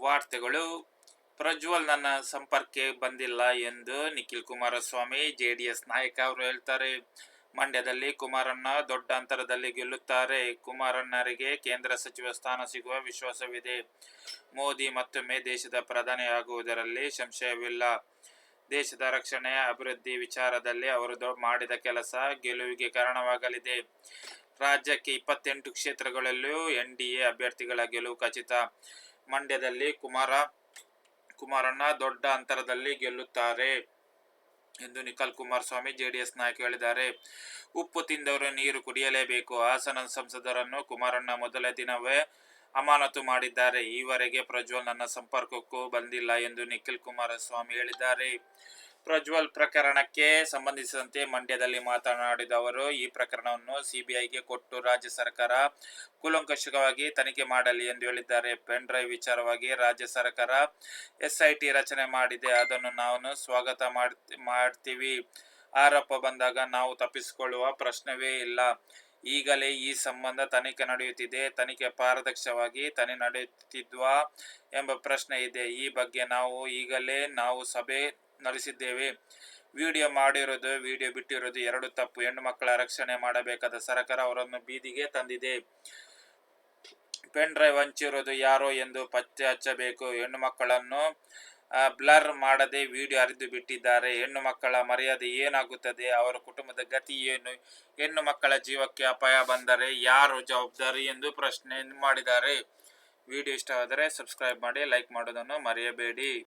ವಾರ್ತೆಗಳು. ಪ್ರಜ್ವಲ್ ನನ್ನ ಸಂಪರ್ಕಕ್ಕೆ ಬಂದಿಲ್ಲ ಎಂದು ನಿಖಿಲ್ ಕುಮಾರಸ್ವಾಮಿ, ಜೆಡಿಎಸ್ ನಾಯಕ ಅವರು ಹೇಳ್ತಾರೆ. ಮಂಡ್ಯದಲ್ಲಿ ಕುಮಾರಣ್ಣ ದೊಡ್ಡ ಅಂತರದಲ್ಲಿ ಗೆಲ್ಲುತ್ತಾರೆ. ಕುಮಾರಣ್ಣರಿಗೆ ಕೇಂದ್ರ ಸಚಿವ ಸ್ಥಾನ ಸಿಗುವ ವಿಶ್ವಾಸವಿದೆ. ಮೋದಿ ಮತ್ತೊಮ್ಮೆ ದೇಶದ ಪ್ರಧಾನಿಯಾಗುವುದರಲ್ಲಿ ಸಂಶಯವಿಲ್ಲ. ದೇಶದ ರಕ್ಷಣೆ, ಅಭಿವೃದ್ಧಿ ವಿಚಾರದಲ್ಲಿ ಅವರು ಮಾಡಿದ ಕೆಲಸ ಗೆಲುವಿಗೆ ಕಾರಣವಾಗಲಿದೆ. ರಾಜ್ಯಕ್ಕೆ ಇಪ್ಪತ್ತೆಂಟು ಕ್ಷೇತ್ರಗಳಲ್ಲೂ ಎನ್ ಡಿ ಎ ಅಭ್ಯರ್ಥಿಗಳ ಗೆಲುವು ಖಚಿತ. ಮಂಡ್ಯದಲ್ಲಿ ಕುಮಾರ, ಕುಮಾರಣ್ಣ ದೊಡ್ಡ ಅಂತರದಲ್ಲಿ ಗೆಲ್ಲುತ್ತಾರೆ ಎಂದು ನಿಖಲ್ ಕುಮಾರಸ್ವಾಮಿ ಜೆಡಿಎಸ್ ನಾಯಕ ಹೇಳಿದ್ದಾರೆ. ಉಪ್ಪು ತಿಂದವರು ನೀರು ಕುಡಿಯಲೇಬೇಕು. ಹಾಸನ ಸಂಸದರನ್ನು ಕುಮಾರಣ್ಣ ಮೊದಲ ದಿನವೇ ಅಮಾನತು ಮಾಡಿದ್ದಾರೆ. ಈವರೆಗೆ ಪ್ರಜ್ವಲ್ ನನ್ನ ಸಂಪರ್ಕಕ್ಕೂ ಬಂದಿಲ್ಲ ಎಂದು ನಿಖಿಲ್ ಕುಮಾರಸ್ವಾಮಿ ಹೇಳಿದ್ದಾರೆ. ಪ್ರಜ್ವಲ್ ಪ್ರಕರಣಕ್ಕೆ ಸಂಬಂಧಿಸಿದಂತೆ ಮಂಡ್ಯದಲ್ಲಿ ಮಾತನಾಡಿದ ಅವರು, ಈ ಪ್ರಕರಣವನ್ನು ಸಿಬಿಐಗೆ ಕೊಟ್ಟು ರಾಜ್ಯ ಸರ್ಕಾರ ಕೂಲಂಕಷವಾಗಿ ತನಿಖೆ ಮಾಡಲಿ ಎಂದು ಹೇಳಿದ್ದಾರೆ. ಪೆನ್ ಡ್ರೈವ್ ವಿಚಾರವಾಗಿ ರಾಜ್ಯ ಸರ್ಕಾರ ಎಸ್ಐಟಿ ರಚನೆ ಮಾಡಿದೆ. ಅದನ್ನು ನಾವು ಸ್ವಾಗತ ಮಾಡ್ತಿ- ಮಾಡ್ತೀವಿ. ಆರೋಪ ಬಂದಾಗ ನಾವು ತಪ್ಪಿಸಿಕೊಳ್ಳುವ ಪ್ರಶ್ನವೇ ಇಲ್ಲ. ಈಗಲೇ ಈ ಸಂಬಂಧ ತನಿಖೆ ನಡೆಯುತ್ತಿದೆ. ತನಿಖೆ ಪಾರದರ್ಶಕವಾಗಿ ತನಿ, ನಡೆಯುತ್ತಿದ್ವಾ ಎಂಬ ಪ್ರಶ್ನೆ ಇದೆ. ಈ ಬಗ್ಗೆ ನಾವು ಈಗಲೇ ನಾವು ಸಭೆ ನಡೆಸಿದ್ದೇವೆ. ವಿಡಿಯೋ ಮಾಡಿರೋದು, ವಿಡಿಯೋ ಬಿಟ್ಟಿರೋದು ಎರಡು ತಪ್ಪು. ಹೆಣ್ಣು ಮಕ್ಕಳ ರಕ್ಷಣೆ ಮಾಡಬೇಕಾದ ಸರ್ಕಾರ ಅವರನ್ನು ಬೀದಿಗೆ ತಂದಿದೆ. ಪೆನ್ ಡ್ರೈವ್ ಹಂಚಿರೋದು ಯಾರೋ ಎಂದು ಪತ್ತೆ ಹಚ್ಚಬೇಕು. ಹೆಣ್ಣು ಮಕ್ಕಳನ್ನು ಬ್ಲರ್ ಮಾಡದೆ ವಿಡಿಯೋ ಹರಿದು ಬಿಟ್ಟಿದ್ದಾರೆ. ಹೆಣ್ಣು ಮಕ್ಕಳ ಮರ್ಯಾದೆ ಏನಾಗುತ್ತದೆ? ಅವರ ಕುಟುಂಬದ ಗತಿ ಏನು? ಹೆಣ್ಣು ಮಕ್ಕಳ ಜೀವಕ್ಕೆ ಅಪಾಯ ಬಂದರೆ ಯಾರು ಜವಾಬ್ದಾರಿ ಎಂದು ಪ್ರಶ್ನೆ ಮಾಡಿದ್ದಾರೆ. ವಿಡಿಯೋ ಇಷ್ಟವಾದರೆ ಸಬ್ಸ್ಕ್ರೈಬ್ ಮಾಡಿ, ಲೈಕ್ ಮಾಡೋದನ್ನು ಮರೆಯಬೇಡಿ.